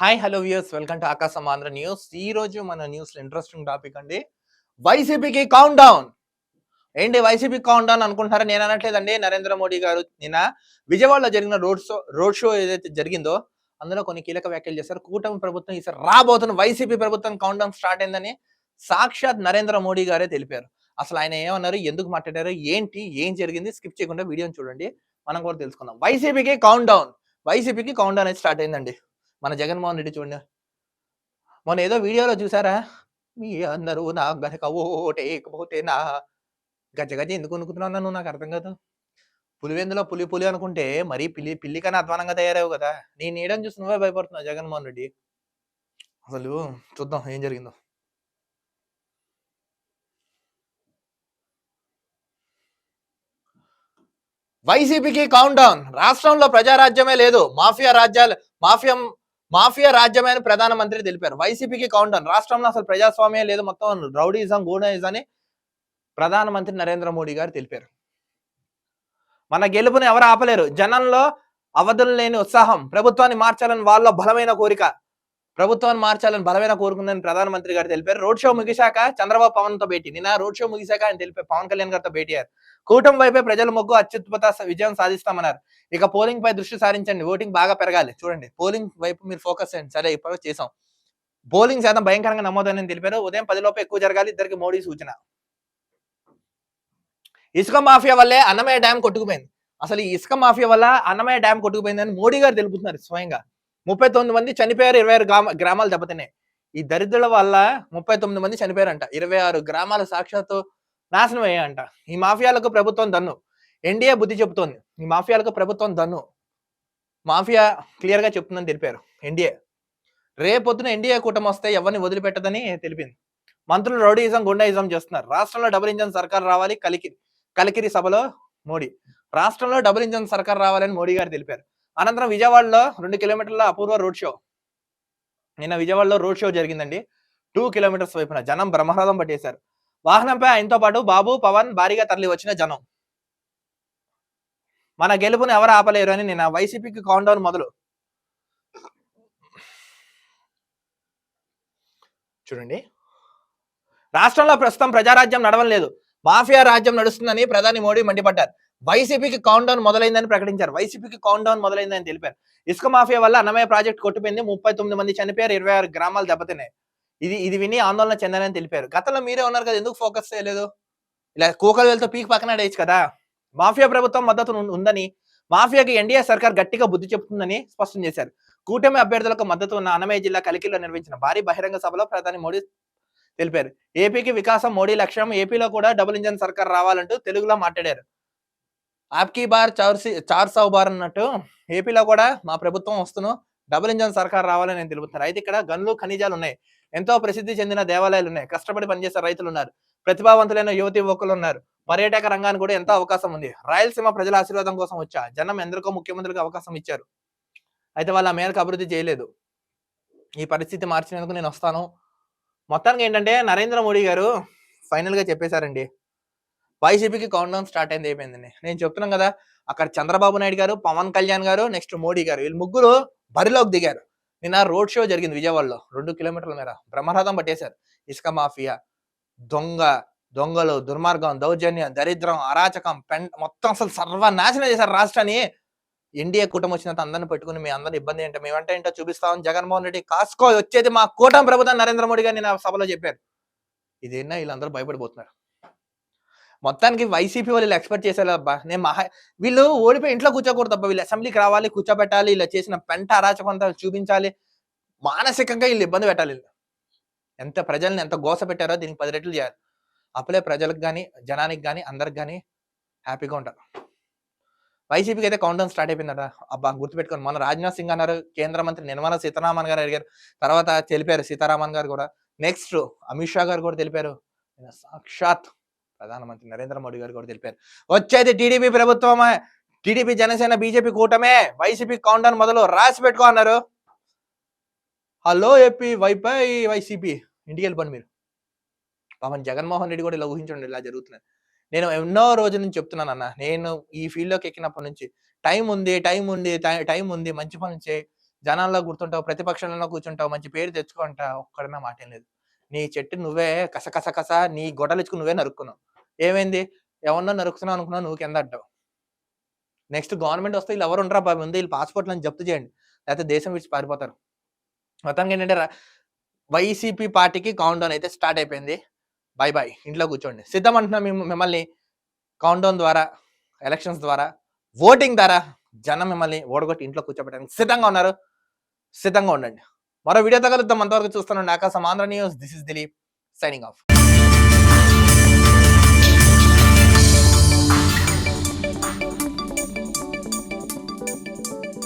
Hi hello viewers. Welcome to Aakasam Andhra news. ఈ రోజు మన న్యూస్ ఇంట్రెస్టింగ్ టాపిక్ అండి వైసీపీకి కౌంట్ డౌన్ ఏంటి వైసీపీ కౌంట్ డౌన్ అనుకుంటున్నారా? నేను అనట్లేదండి. నరేంద్ర మోడీ గారు నిన్న విజయవాడలో జరిగిన రోడ్ షో రోడ్ షో ఏదైతే జరిగిందో అందులో కొన్ని కీలక వ్యాఖ్యలు చేశారు. కూటమి ప్రభుత్వం ఈసారి రాబోతున్న వైసీపీ ప్రభుత్వం కౌంట్ డౌన్ స్టార్ట్ అయిందని సాక్షాత్ నరేంద్ర మోడీ గారే తెలిపారు. అసలు ఆయన ఏమన్నారు? ఎందుకు మాట్లాడారు? ఏంటి? ఏం జరిగింది? స్కిప్ చేయకుండా వీడియోని చూడండి. మనం కూడా తెలుసుకుందాం. వైసీపీకి కౌంట్ డౌన్ వైసీపీకి కౌంట్ డౌన్ అయితే స్టార్ట్ అయిందండి. మన జగన్మోహన్ రెడ్డి చూడండి. మొన్న ఏదో వీడియోలో చూసారా? మీ అందరూ నా గనక ఓటేకపోతే నా గజ గజ ఎందుకు అనుకుంటున్నావు నువ్వు నాకు అర్థం కాదు. పులివెందులో పులి పులి అనుకుంటే మరీ పిల్లి పిల్లి కన్నా అధ్వానంగా తయారావు కదా. నీ నీడని చూసి నువ్వే భయపడుతున్నావు జగన్మోహన్ రెడ్డి. అసలు చూద్దాం ఏం జరిగిందో. వైసీపీకి కౌంట్ డౌన్ రాష్ట్రంలో ప్రజారాజ్యమే లేదు. మాఫియా రాజ్యాలు మాఫియా మాఫియా రాజ్యమే అని ప్రధానమంత్రి తెలిపారు. వైసీపీకి కౌంటర్ రాష్ట్రంలో అసలు ప్రజాస్వామ్యం లేదు. మొత్తం రౌడీజం గూడయిజం అని ప్రధానమంత్రి నరేంద్ర మోడీ గారు తెలిపారు. మన గెలుపుని ఎవరు ఆపలేరు. జనంలో అవధులు లేని ఉత్సాహం ప్రభుత్వాన్ని మార్చాలని వాళ్ళ బలమైన కోరిక ప్రభుత్వాన్ని మార్చాలని బలమైన కోరుకుందని ప్రధానమంత్రి గారు తెలిపారు. రోడ్ షో ముగిశాక చంద్రబాబు పవన్తో భేటీ. నిన్న రోడ్ షో ముగిశాక ఆయన తెలిపారు పవన్ కళ్యాణ్ గారితో భేటీ అయ్యారు. కూటమి వైపే ప్రజల మొగ్గు అత్యుత్పత విజయం సాధిస్తామన్నారు. ఇక పోలింగ్ పై దృష్టి సారించండి. ఓటింగ్ బాగా పెరగాలి. చూడండి. పోలింగ్ వైపు మీరు ఫోకస్ చేయండి. సరే ఇప్పుడు చేసాం పోలింగ్ శాతం భయంకరంగా నమోదని తెలిపారు. ఉదయం పది లోపు ఎక్కువ జరగాలి. ఇద్దరికి మోడీ సూచన. ఇసుక మాఫియా వల్లే అన్నమయ్య డ్యామ్ కొట్టుకుపోయింది. అసలు ఈ ఇసుక మాఫియా వల్ల అన్నమయ్య డ్యామ్ కొట్టుకుపోయిందని మోడీ గారు తెలుపుతున్నారు స్వయంగా. ముప్పై తొమ్మిది మంది చనిపోయారు ఇరవై ఆరు గ్రామ గ్రామాలు దెబ్బతిన్నాయి. ఈ దరిద్రుల వల్ల ముప్పై తొమ్మిది మంది చనిపోయారంట. ఇరవై ఆరు గ్రామాలు సాక్షాత్తు నాశనం అయ్యాయంట ఈ మాఫియాలకు ప్రభుత్వం దన్ను. ఎన్డీఏ బుద్ధి చెబుతోంది. ఈ మాఫియాలకు ప్రభుత్వం దన్ను. మాఫియా క్లియర్గా చెప్తుందని తెలిపారు ఎన్డీఏ రేపొద్దున ఎన్డీఏ కూటమి వస్తే ఎవరిని వదిలిపెట్టదని తెలిపింది. మంత్రులు రౌడీయిజం గుండాయిజం చేస్తున్నారు. రాష్ట్రంలో డబుల్ ఇంజన్ సర్కార్ రావాలి కలికి కలికిరి సభలో మోడీ. రాష్ట్రంలో డబుల్ ఇంజన్ సర్కార్ రావాలని మోడీ గారు తెలిపారు. అనంతరం విజయవాడలో రెండు కిలోమీటర్ల అపూర్వ రోడ్ షో. నిన్న విజయవాడలో రోడ్ షో జరిగిందండి. టూ కిలోమీటర్స్ వైపున జనం బ్రహ్మరథం పట్టేశారు. వాహనంపై ఆయనతో పాటు బాబు పవన్ భారీగా తరలి వచ్చిన జనం. మన గెలుపుని ఎవరు ఆపలేరు అని నిన్న వైసీపీకి కౌంటౌన్ మొదలు. చూడండి. రాష్ట్రంలో ప్రస్తుతం ప్రజారాజ్యం నడవడం లేదు. మాఫియా రాజ్యం నడుస్తుందని ప్రధాని మోడీ మండిపడ్డారు. వైసీపీకి కౌంట్ డౌన్ మొదలైందని ప్రకటించారు. వైసీపీకి కౌంట్ డౌన్ మొదలైందని తెలిపారు. ఇసుక మాఫియా వల్ల అన్నమయ్య ప్రాజెక్ట్ కొట్టిపోయింది. ముప్పై తొమ్మిది మంది చనిపోయారు. ఇరవై ఆరు గ్రామాలు దెబ్బతిన్నాయి. ఇది ఇది విని ఆందోళన చెందారని తెలిపారు. గతంలో మీరే ఉన్నారు కదా ఎందుకు ఫోకస్ చేయలేదు? ఇలా కూకలు వెళ్తూ పీక్ పక్కన వేయచ్చు కదా. మాఫియా ప్రభుత్వం మద్దతు ఉందని మాఫియాకి ఎన్డీఏ సర్కార్ గట్టిగా బుద్ధి చెబుతుందని స్పష్టం చేశారు. కూటమి అభ్యర్థులకు మద్దతు ఉన్న అన్నమయ్య జిల్లా కలికిలో నిర్వహించిన భారీ బహిరంగ సభలో ప్రధాని మోడీ తెలిపారు. ఏపీకి వికాసం మోడీ లక్ష్యం. ఏపీలో కూడా డబుల్ ఇంజన్ సర్కార్ రావాలంటూ తెలుగులో మాట్లాడారు. ఆప్కీ బార్ చౌర్సి చార్ సౌ బార్ అన్నట్టు ఏపీలో కూడా మా ప్రభుత్వం వస్తును డబుల్ ఇంజన్ సర్కార్ రావాలని నేను తెలుపుతున్నారు. అయితే ఇక్కడ గన్లు ఖనిజాలు ఉన్నాయి. ఎంతో ప్రసిద్ధి చెందిన దేవాలయాలు ఉన్నాయి. కష్టపడి పనిచేసే రైతులు ఉన్నారు. ప్రతిభావంతులైన యువతి యువకులు ఉన్నారు. పర్యాటక రంగానికి కూడా ఎంతో అవకాశం ఉంది. రాయలసీమ ప్రజల ఆశీర్వాదం కోసం వచ్చా? జనం ఎందరికో ముఖ్యమంత్రికి అవకాశం ఇచ్చారు. అయితే వాళ్ళు ఆ మేరకు అభివృద్ధి చేయలేదు. ఈ పరిస్థితి మార్చినందుకు నేను వస్తాను. మొత్తానికి ఏంటంటే నరేంద్ర మోడీ గారు ఫైనల్గా చెప్పేశారండి. వైసీపీకి కౌంట్ డౌన్ స్టార్ట్ అయింది అయిపోయిందండి నేను చెప్తున్నాను కదా అక్కడ చంద్రబాబు నాయుడు గారు పవన్ కళ్యాణ్ గారు నెక్స్ట్ మోడీ గారు వీళ్ళు ముగ్గురు బరిలోకి దిగారు. నిన్న రోడ్ షో జరిగింది విజయవాడలో రెండు కిలోమీటర్ల మేర. బ్రహ్మరథం పట్టేశారు. ఇసుక మాఫియా దొంగ దొంగలు దుర్మార్గం దౌర్జన్యం దరిద్రం అరాచకం పెన్ మొత్తం అసలు సర్వనాశనం చేశారు రాష్ట్రాన్ని. ఎన్డీఏ కూటమి వచ్చినంత అందరిని పెట్టుకుని మీ అందరి ఇబ్బంది ఏంటో మేమంటే ఏంటో చూపిస్తామని జగన్మోహన్ రెడ్డి కాసుకో వచ్చేది మా కూటమి ప్రభుత్వం నరేంద్ర మోడీ గారు నేను సభలో చెప్పారు. ఇదేనా వీళ్ళందరూ భయపడిపోతున్నారు? మొత్తానికి వైసీపీ వాళ్ళు ఎక్స్పెక్ట్ చేసేలాబ్బా నేను మహా వీళ్ళు ఓడిపోయి ఇంట్లో కూర్చోకూడదు అబ్బా వీళ్ళు అసెంబ్లీకి రావాలి కూర్చోబెట్టాలి ఇలా చేసిన పెంట అరాచకం చూపించాలి. మానసికంగా వీళ్ళు ఇబ్బంది పెట్టాలి వీళ్ళు. ఎంత ప్రజల్ని ఎంత గోస పెట్టారో దీనికి పది రెట్లు చేయాలి. అప్పుడే ప్రజలకు కానీ జనానికి కానీ అందరికి కానీ హ్యాపీగా ఉంటారు. వైసీపీకి అయితే కౌంట్ స్టార్ట్ అయిపోయిందట. అబ్బా గుర్తుపెట్టుకోండి. మన రాజ్నాథ్ సింగ్ అన్నారు కేంద్ర మంత్రి నిర్మలా సీతారామన్ గారు అడిగారు. తర్వాత తెలిపారు సీతారామన్ గారు కూడా. నెక్స్ట్ అమిత్ షా గారు కూడా తెలిపారు. సాక్షాత్ ప్రధానమంత్రి నరేంద్ర మోడీ గారు కూడా తెలిపారు. వచ్చేది టీడీపీ ప్రభుత్వమే. టీడీపీ జనసేన బీజేపీ కూటమే. వైసీపీ కౌంటర్ మొదలు రాసి పెట్టుకో అన్నారు. హలో ఏపీ వైపై వైసీపీ. ఇంటికి వెళ్ళిపోండి మీరు. పాపం జగన్మోహన్ రెడ్డి కూడా ఇలా ఊహించండి ఇలా జరుగుతున్నది. నేను ఎన్నో రోజుల నుంచి చెప్తున్నాను అన్న. నేను ఈ ఫీల్డ్లోకి ఎక్కినప్పటి నుంచి టైం ఉంది టైం ఉంది టైం ఉంది. మంచి పని చేయి. జనాల్లో గుర్తుంటావు ప్రతిపక్షంలో కూర్చుంటావు మంచి పేరు తెచ్చుకుంటావు. ఒక్కడన్నా మాట లేదు. నీ చెట్టు నువ్వే కస కస కస నీ గొడలిచ్చుకు నువ్వే నరుక్కున్నావు. ఏమైంది? ఎవరినో నరుకుతున్నావు అనుకున్నావు నువ్వు కింద అడ్డావు. నెక్స్ట్ గవర్నమెంట్ వస్తే వీళ్ళు ఎవరు ఉండరా బాబు? ఉంది వీళ్ళు పాస్పోర్ట్లను జప్తు చేయండి. లేకపోతే దేశం విడిచి పారిపోతారు. మొత్తానికి ఏంటంటే వైసీపీ పార్టీకి కౌంట్ డౌన్ అయితే స్టార్ట్ అయిపోయింది. బాయ్ బాయ్ ఇంట్లో కూర్చోండి. సిద్ధం అంటున్నా మేము మిమ్మల్ని. కౌంట్ డౌన్ ద్వారా ఎలక్షన్స్ ద్వారా ఓటింగ్ ద్వారా జనం మిమ్మల్ని ఓడగొట్టి ఇంట్లో కూర్చోబెట్టడానికి సిద్ధంగా ఉన్నారు. సిద్ధంగా ఉండండి. మరో వీడియోతో కలుద్దాం. అంతవరకు చూస్తున్నాను Aakasam Andhra news. This is Dilip signing off